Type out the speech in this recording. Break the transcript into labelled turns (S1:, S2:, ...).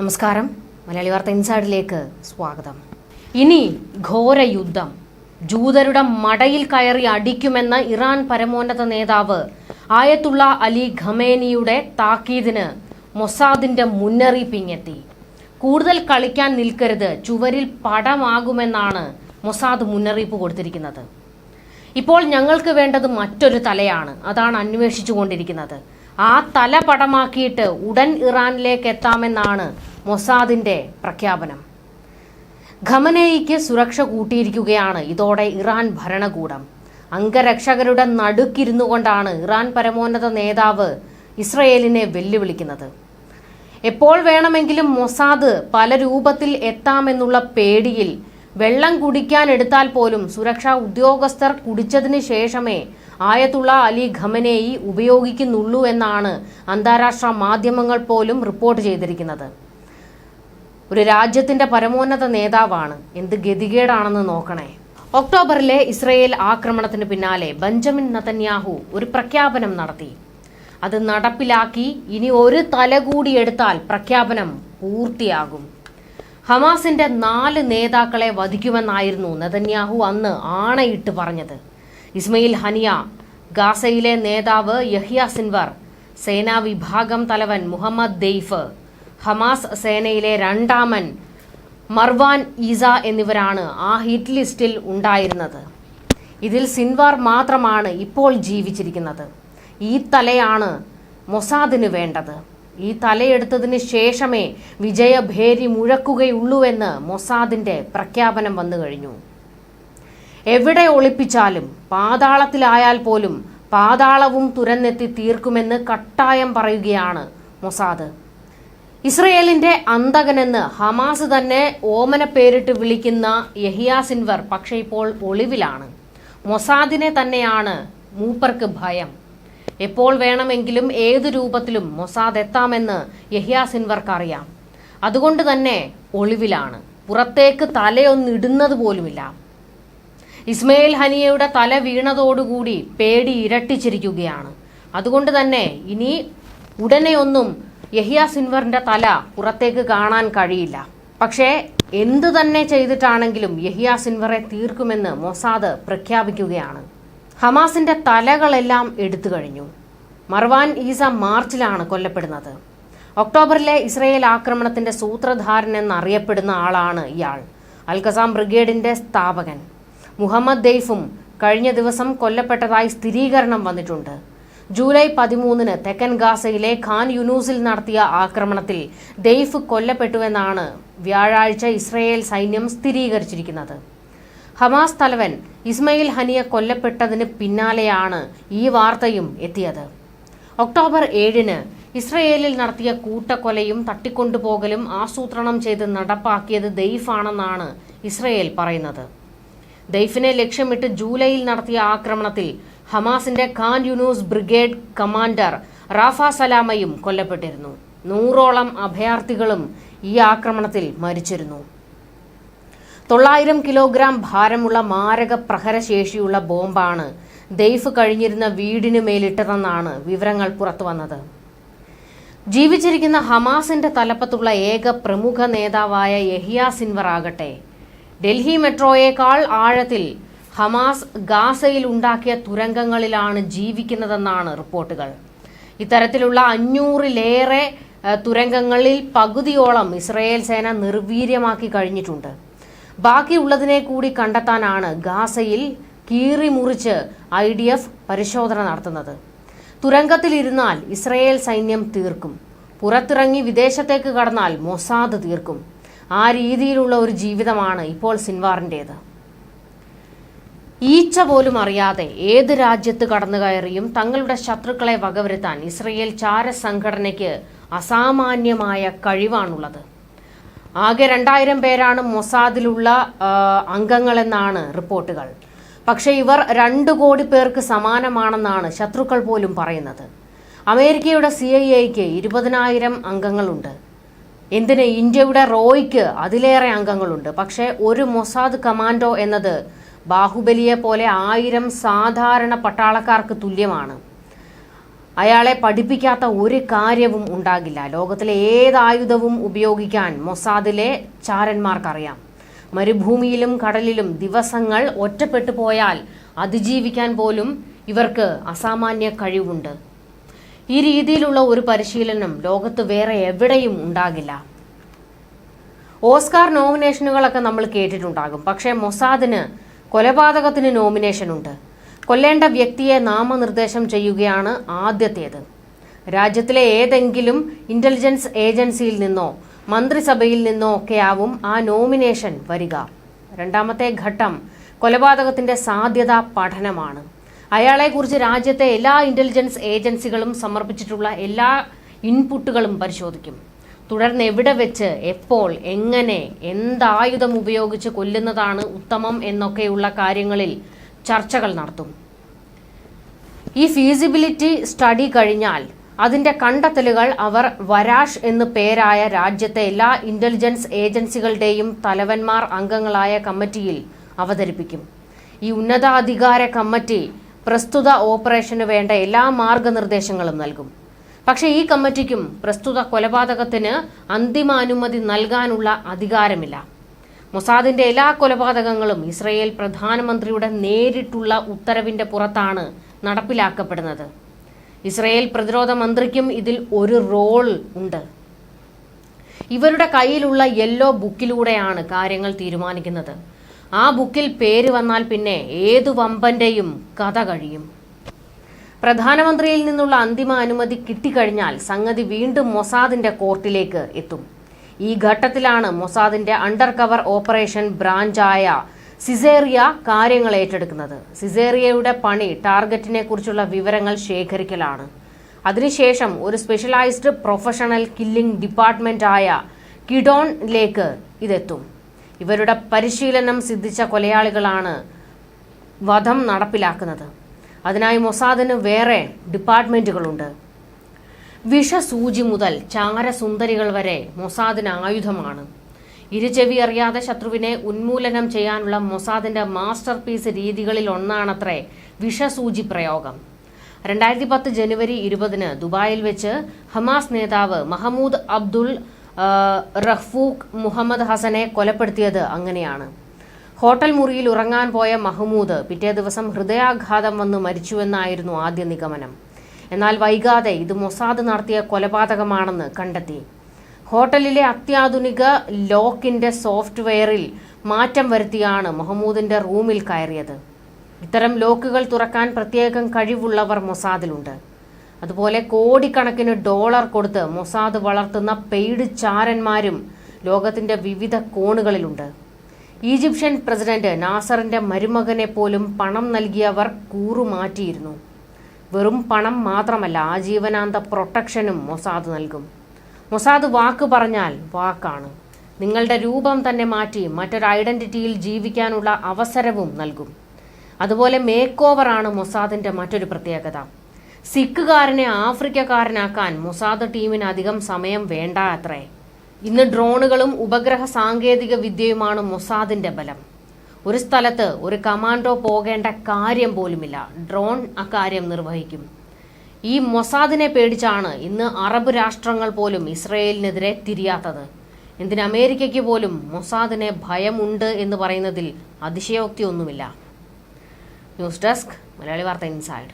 S1: നമസ്കാരം. മലയാളി വാർത്ത ഇൻസൈഡിലേക്ക് സ്വാഗതം. ഇനി ഘോര യുദ്ധം. ജൂതരുടെ മടയിൽ കയറി അടിക്കുമെന്ന ഇറാൻ പരമോന്നത നേതാവ് ആയത്തുള്ള അലി ഖമേനിയുടെ താക്കീതിന് മൊസാദിന്റെ മുന്നറിയിപ്പ് ഇങ്ങെത്തി കൂടുതൽ കളിക്കാൻ നിൽക്കരുത് ചുവരിൽ പടമാകുമെന്നാണ് മൊസാദ് മുന്നറിയിപ്പ് കൊടുത്തിരിക്കുന്നത്. ഇപ്പോൾ ഞങ്ങൾക്ക് വേണ്ടത് മറ്റൊരു തലയാണ് അതാണ് അന്വേഷിച്ചുകൊണ്ടിരിക്കുന്നത്. ആ തല പടമാക്കിയിട്ട് ഉടൻ ഇറാനിലേക്ക് എത്താമെന്നാണ് മൊസാദിന്റെ പ്രഖ്യാപനം. ഖമനേയിക്ക് സുരക്ഷ കൂട്ടിയിരിക്കുകയാണ് ഇതോടെ ഇറാൻ ഭരണകൂടം. അംഗരക്ഷകരുടെ നടുക്കിരുന്നു കൊണ്ടാണ് ഇറാൻ പരമോന്നത നേതാവ് ഇസ്രയേലിനെ വെല്ലുവിളിക്കുന്നത്. എപ്പോൾ വേണമെങ്കിലും മൊസാദ് പല രൂപത്തിൽ എത്താമെന്നുള്ള പേടിയിൽ വെള്ളം കുടിക്കാൻ എടുത്താൽ പോലും സുരക്ഷാ ഉദ്യോഗസ്ഥർ കുടിച്ചതിന് ശേഷമേ ആയത്തുള്ള അലി ഖമനേയി ഉപയോഗിക്കുന്നുള്ളൂ എന്നാണ് അന്താരാഷ്ട്ര മാധ്യമങ്ങൾ പോലും റിപ്പോർട്ട് ചെയ്തിരിക്കുന്നത്. ഒരു രാജ്യത്തിന്റെ പരമോന്നത നേതാവാണ്. എന്ത് ഗതികേടാണെന്ന് നോക്കണേ. ഒക്ടോബറിലെ ഇസ്രയേൽ ആക്രമണത്തിന് പിന്നാലെ ബെഞ്ചമിൻ നതന്യാഹു ഒരു പ്രഖ്യാപനം നടത്തി. അത് നടപ്പിലാക്കി ഇനി ഒരു തല കൂടി എടുത്താൽ പ്രഖ്യാപനം പൂർത്തിയാകും. ഹമാസിന്റെ നാല് നേതാക്കളെ വധിക്കുമെന്നായിരുന്നു നെതന്യാഹു അന്ന് ആണയിട്ട് പറഞ്ഞത്. ഇസ്മയിൽ ഹനിയ ഗാസയിലെ നേതാവ് യഹിയ സിൻവർ സേനാ വിഭാഗം തലവൻ മുഹമ്മദ് ദെയ്ഫ് ഹമാസ് സേനയിലെ രണ്ടാമൻ മർവാൻ ഈസ എന്നിവരാണ് ആ ഹിറ്റ് ലിസ്റ്റിൽ ഉണ്ടായിരുന്നത്. ഇതിൽ സിൻവാർ മാത്രമാണ് ഇപ്പോൾ ജീവിച്ചിരിക്കുന്നത്. ഈ തലയാണ് മൊസാദിന് വേണ്ടത്. ഈ തലയെടുത്തതിന് ശേഷമേ വിജയഭേരി മുഴക്കുകയുള്ളൂവെന്ന് മൊസാദിന്റെ പ്രഖ്യാപനം വന്നു കഴിഞ്ഞു. എവിടെ ഒളിപ്പിച്ചാലും പാതാളത്തിലായാൽ പോലും പാതാളവും തുരന്നെത്തി തീർക്കുമെന്ന് കട്ടായം പറയുകയാണ് മൊസാദ്. ഇസ്രയേലിന്റെ അന്തകനെന്ന് ഹമാസ് തന്നെ ഓമന പേരിട്ട് വിളിക്കുന്ന യഹിയ സിൻവർ പക്ഷേ ഇപ്പോൾ ഒളിവിലാണ്. മൊസാദിനെ തന്നെയാണ് മൂപ്പർക്ക് ഭയം. എപ്പോൾ വേണമെങ്കിലും ഏതു രൂപത്തിലും മൊസാദ് എത്താമെന്ന് യഹ്യാസിൻവർക്ക് അറിയാം. അതുകൊണ്ട് തന്നെ ഒളിവിലാണ്. പുറത്തേക്ക് തലയൊന്നിടുന്നത് പോലുമില്ല. ഇസ്മയിൽ ഹനിയയുടെ തല വീണതോടുകൂടി പേടി ഇരട്ടിച്ചിരിക്കുകയാണ്. അതുകൊണ്ട് തന്നെ ഇനി ഉടനെയൊന്നും യഹിയ സിൻവറിന്റെ തല പുറത്തേക്ക് കാണാൻ കഴിയില്ല. പക്ഷേ എന്തു തന്നെ ചെയ്തിട്ടാണെങ്കിലും യഹിയ സിൻവറെ തീർക്കുമെന്ന് മൊസാദ് പ്രഖ്യാപിക്കുകയാണ്. ഹമാസിന്റെ തലകളെല്ലാം എടുത്തു കഴിഞ്ഞു. മർവാൻ ഈസ മാർച്ചിലാണ് കൊല്ലപ്പെടുന്നത്. ഒക്ടോബറിലെ ഇസ്രയേൽ ആക്രമണത്തിന്റെ സൂത്രധാരൻ എന്നറിയപ്പെടുന്ന ആളാണ് ഇയാൾ. അൽഖസാം ബ്രിഗേഡിന്റെ സ്ഥാപകൻ. മുഹമ്മദ് ദെയ്ഫും കഴിഞ്ഞ ദിവസം കൊല്ലപ്പെട്ടതായി സ്ഥിരീകരണം വന്നിട്ടുണ്ട്. ജൂലൈ പതിമൂന്നിന് തെക്കൻ ഗാസയിലെ ഖാൻ യുനൂസിൽ നടത്തിയ ആക്രമണത്തിൽ ദെയ്ഫ് കൊല്ലപ്പെട്ടുവെന്നാണ് വ്യാഴാഴ്ച ഇസ്രയേൽ സൈന്യം സ്ഥിരീകരിച്ചിരിക്കുന്നത്. ഹമാസ് തലവൻ ഇസ്മയിൽ ഹനിയ കൊല്ലപ്പെട്ടതിന് പിന്നാലെയാണ് ഈ വാർത്തയും എത്തിയത്. ഒക്ടോബർ ഏഴിന് ഇസ്രയേലിൽ നടത്തിയ കൂട്ടക്കൊലയും തട്ടിക്കൊണ്ടുപോകലും ആസൂത്രണം ചെയ്ത് നടപ്പാക്കിയത് ദെയ്ഫാണെന്നാണ് ഇസ്രയേൽ പറയുന്നത്. ദൈഫിനെ ലക്ഷ്യമിട്ട് ജൂലൈയിൽ നടത്തിയ ആക്രമണത്തിൽ ഹമാസിന്റെ Khan Younis brigade commander Rafa സലാമയും കൊല്ലപ്പെട്ടിരുന്നു. നൂറോളം അഭയാർത്ഥികളും ഈ ആക്രമണത്തിൽ മരിച്ചിരുന്നു. തൊള്ളായിരം കിലോഗ്രാം ഭാരമുള്ള മാരക പ്രഹരശേഷിയുള്ള ബോംബാണ് ദെയ്ഫ് കഴിഞ്ഞിരുന്ന വീടിനു മേലിട്ടതെന്നാണ് വിവരങ്ങൾ പുറത്തുവന്നത് ജീവിച്ചിരിക്കുന്ന ഹമാസിന്റെ തലപ്പത്തുള്ള ഏക പ്രമുഖ നേതാവായ യഹിയ സിൻവർ ആകട്ടെ. ഡൽഹി മെട്രോയേക്കാൾ ആഴത്തിൽ ഹമാസ് ഗാസയിൽ ഉണ്ടാക്കിയ തുരങ്കങ്ങളിലാണ് ജീവിക്കുന്നതെന്നാണ് റിപ്പോർട്ടുകൾ. ഇത്തരത്തിലുള്ള അഞ്ഞൂറിലേറെ തുരങ്കങ്ങളിൽ പകുതിയോളം ഇസ്രയേൽ സേന നിർവീര്യമാക്കി കഴിഞ്ഞിട്ടുണ്ട്. ബാക്കിയുള്ളതിനെ കൂടി കണ്ടെത്താനാണ് ഗാസയിൽ കീറി മുറിച്ച് ഐ ഡി എഫ് പരിശോധന നടത്തുന്നത്. തുരങ്കത്തിലിരുന്നാൽ ഇസ്രയേൽ സൈന്യം തീർക്കും. പുറത്തിറങ്ങി വിദേശത്തേക്ക് കടന്നാൽ മൊസാദ് തീർക്കും. ആ രീതിയിലുള്ള ഒരു ജീവിതമാണ് ഇപ്പോൾ സിൻവാറിന്റേത് ഈച്ച പോലും അറിയാതെ ഏത് രാജ്യത്ത് കടന്നു കയറിയും തങ്ങളുടെ ശത്രുക്കളെ വകവരുത്താൻ ഇസ്രയേൽ ചാര സംഘടനയ്ക്ക് അസാമാന്യമായ കഴിവാണുള്ളത്. ആകെ രണ്ടായിരം പേരാണ് മൊസാദിലുള്ള അംഗങ്ങളെന്നാണ് റിപ്പോർട്ടുകൾ. പക്ഷേ ഇവർ രണ്ടു കോടി പേർക്ക് സമാനമാണെന്നാണ് ശത്രുക്കൾ പോലും പറയുന്നത്. അമേരിക്കയുടെ സി ഐ എക്ക് ഇരുപതിനായിരം അംഗങ്ങളുണ്ട്. എന്തിന്? ഇന്ത്യയുടെ റോയ്ക്ക് അതിലേറെ അംഗങ്ങളുണ്ട്. പക്ഷേ ഒരു മൊസാദ് കമാൻഡോ എന്നത് ബാഹുബലിയെ പോലെ ആയിരം സാധാരണ പട്ടാളക്കാർക്ക് തുല്യമാണ്. അയാളെ പഠിപ്പിക്കാത്ത ഒരു കാര്യവും ഉണ്ടാകില്ല. ലോകത്തിലെ ഏത് ആയുധവും ഉപയോഗിക്കാൻ മൊസാദിലെ ചാരന്മാർക്കറിയാം. മരുഭൂമിയിലും കടലിലും ദിവസങ്ങൾ ഒറ്റപ്പെട്ടു പോയാൽ അതിജീവിക്കാൻ പോലും ഇവർക്ക് അസാമാന്യ കഴിവുണ്ട്. ഈ രീതിയിലുള്ള ഒരു പരിശീലനം ലോകത്ത് വേറെ എവിടെയും ഉണ്ടാകില്ല. ഓസ്കാർ നോമിനേഷനുകളൊക്കെ നമ്മൾ കേട്ടിട്ടുണ്ടാകും. പക്ഷേ മൊസാദിന് കൊലപാതകത്തിന് നോമിനേഷൻ ഉണ്ട് കൊല്ലേണ്ട വ്യക്തിയെ നാമനിർദ്ദേശം ചെയ്യുകയാണ് ആദ്യത്തേത്. രാജ്യത്തിലെ ഏതെങ്കിലും ഇന്റലിജൻസ് ഏജൻസിയിൽ നിന്നോ മന്ത്രിസഭയിൽ നിന്നോ ഒക്കെയാവും ആ നോമിനേഷൻ വരിക. രണ്ടാമത്തെ ഘട്ടം കൊലപാതകത്തിന്റെ സാധ്യത പഠനമാണ്. അയാളെക്കുറിച്ച് രാജ്യത്തെ എല്ലാ ഇന്റലിജൻസ് ഏജൻസികളും സമർപ്പിച്ചിട്ടുള്ള എല്ലാ ഇൻപുട്ടുകളും പരിശോധിക്കും. തുടർന്ന് എവിടെ വെച്ച് എപ്പോൾ എങ്ങനെ എന്തായുധം ഉപയോഗിച്ച് കൊല്ലുന്നതാണ് ഉത്തമം എന്നൊക്കെയുള്ള കാര്യങ്ങളിൽ ചർച്ചകൾ നടത്തും. ഈ ഫീസിബിലിറ്റി സ്റ്റഡി കഴിഞ്ഞാൽ അതിന്റെ കണ്ടെത്തലുകൾ അവർ വരാഷ് എന്ന് പേരായ രാജ്യത്തെ എല്ലാ ഇന്റലിജൻസ് ഏജൻസികളുടെയും തലവന്മാർ അംഗങ്ങളായ കമ്മിറ്റിയിൽ അവതരിപ്പിക്കും. ഈ ഉന്നതാധികാര കമ്മിറ്റി പ്രസ്തുത ഓപ്പറേഷന് വേണ്ട എല്ലാ മാർഗനിർദ്ദേശങ്ങളും നൽകും. പക്ഷേ ഈ കമ്മിറ്റിക്കും പ്രസ്തുത കൊലപാതകത്തിന് അന്തിമ അനുമതി നൽകാനുള്ള അധികാരമില്ല. മൊസാദിന്റെ എല്ലാ കൊലപാതകങ്ങളും ഇസ്രയേൽ പ്രധാനമന്ത്രിയുടെ നേരിട്ടുള്ള ഉത്തരവിന്റെ പുറത്താണ് നടപ്പിലാക്കപ്പെടുന്നത്. ഇസ്രയേൽ പ്രതിരോധ മന്ത്രിക്കും ഇതിൽ ഒരു റോൾ ഉണ്ട്. ഇവരുടെ കയ്യിലുള്ള യെല്ലോ ബുക്കിലൂടെയാണ് കാര്യങ്ങൾ തീരുമാനിക്കുന്നത്. ആ ബുക്കിൽ പേര് വന്നാൽ പിന്നെ ഏതു വമ്പന്റെയും കഥ കഴിയും. പ്രധാനമന്ത്രിയിൽ നിന്നുള്ള അന്തിമ അനുമതി കിട്ടിക്കഴിഞ്ഞാൽ സംഗതി വീണ്ടും മൊസാദിന്റെ കോർട്ടിലേക്ക് എത്തും. ഈ ഘട്ടത്തിലാണ് മൊസാദിന്റെ അണ്ടർ കവർ ഓപ്പറേഷൻ ബ്രാഞ്ചായ സിസേറിയ കാര്യങ്ങൾ ഏറ്റെടുക്കുന്നത്. സിസേറിയയുടെ പണി ടാർഗറ്റിനെ കുറിച്ചുള്ള വിവരങ്ങൾ ശേഖരിക്കലാണ്. അതിനുശേഷം ഒരു സ്പെഷ്യലൈസ്ഡ് പ്രൊഫഷണൽ കില്ലിംഗ് ഡിപ്പാർട്ട്മെന്റായ കിഡോണിലേക്ക് ഇതെത്തും. ഇവരുടെ പരിശീലനം സിദ്ധിച്ച കൊലയാളികളാണ് വധം നടപ്പിലാക്കുന്നത്. അതിനായി മൊസാദിന് വേറെ ഡിപ്പാർട്ട്മെന്റുകളുണ്ട്. വിഷസൂചി മുതൽ ചാരസുന്ദരികൾ വരെ മൊസാദിന് ആയുധമാണ്. ഇരുചെവി അറിയാതെ ശത്രുവിനെ ഉന്മൂലനം ചെയ്യാനുള്ള മൊസാദിന്റെ മാസ്റ്റർ പീസ് രീതികളിൽ ഒന്നാണത്രേ വിഷസൂചി പ്രയോഗം. രണ്ടായിരത്തി പത്ത് ജനുവരി ഇരുപതിന് ദുബായിൽ വെച്ച് ഹമാസ് നേതാവ് മഹമ്മൂദ് അബ്ദുൾ റഹ്ഫൂഖ് മുഹമ്മദ് ഹസനെ കൊലപ്പെടുത്തിയത് അങ്ങനെയാണ്. ഹോട്ടൽ മുറിയിൽ ഉറങ്ങാൻ പോയ മഹമ്മൂദ് പിറ്റേ ദിവസം ഹൃദയാഘാതം വന്ന് മരിച്ചുവെന്നായിരുന്നു ആദ്യ നിഗമനം. എന്നാൽ വൈകാതെ ഇത് മൊസാദ് നടത്തിയ കൊലപാതകമാണെന്ന് കണ്ടെത്തി. ഹോട്ടലിലെ അത്യാധുനിക ലോക്കിന്റെ സോഫ്റ്റ്വെയറിൽ മാറ്റം വരുത്തിയാണ് മഹമ്മൂദിന്റെ റൂമിൽ കയറിയത്. ഇത്തരം ലോക്കുകൾ തുറക്കാൻ പ്രത്യേകം കഴിവുള്ളവർ മൊസാദിലുണ്ട്. അതുപോലെ കോടിക്കണക്കിന് ഡോളർ കൊടുത്ത് മൊസാദ് വളർത്തുന്ന പെയ്ഡ് ചാരന്മാരും ലോകത്തിന്റെ വിവിധ കോണുകളിലുണ്ട്. ഈജിപ്ഷ്യൻ പ്രസിഡന്റ് നാസറിന്റെ മരുമകനെ പോലും പണം നൽകിയവർ കൂറുമാറ്റിയിരുന്നു. വെറും പണം മാത്രമല്ല ആജീവനാന്ത പ്രൊട്ടക്ഷനും മൊസാദ് നൽകും. മൊസാദ് വാക്ക് പറഞ്ഞാൽ വാക്കാണ്. നിങ്ങളുടെ രൂപം തന്നെ മാറ്റി മറ്റൊരു ഐഡന്റിറ്റിയിൽ ജീവിക്കാനുള്ള അവസരവും നൽകും. അതുപോലെ മേക്ക് ഓവറാണ് മൊസാദിന്റെ മറ്റൊരു പ്രത്യേകത. സിഖുകാരനെ ആഫ്രിക്കക്കാരനാക്കാൻ മൊസാദ് ടീമിന് അധികം സമയം വേണ്ട അത്രേ. ഇന്ന് ഡ്രോണുകളും ഉപഗ്രഹ സാങ്കേതിക വിദ്യയുമാണ് മൊസാദിന്റെ ബലം. ഒരു സ്ഥലത്ത് ഒരു കമാൻഡോ പോകേണ്ട കാര്യം പോലുമില്ല. ഡ്രോൺ അക്കാര്യം നിർവഹിക്കും. ഈ മൊസാദിനെ പേടിച്ചാണ് ഇന്ന് അറബ് രാഷ്ട്രങ്ങൾ പോലും ഇസ്രയേലിനെതിരെ തിരിയാത്തത്. എന്തിന് അമേരിക്കയ്ക്ക് പോലും മൊസാദിനെ ഭയമുണ്ട് എന്ന് പറയുന്നതിൽ അതിശയോക്തി ഒന്നുമില്ല ന്യൂസ് ഡെസ്ക് മലയാളി വാർത്ത ഇൻസൈഡ്.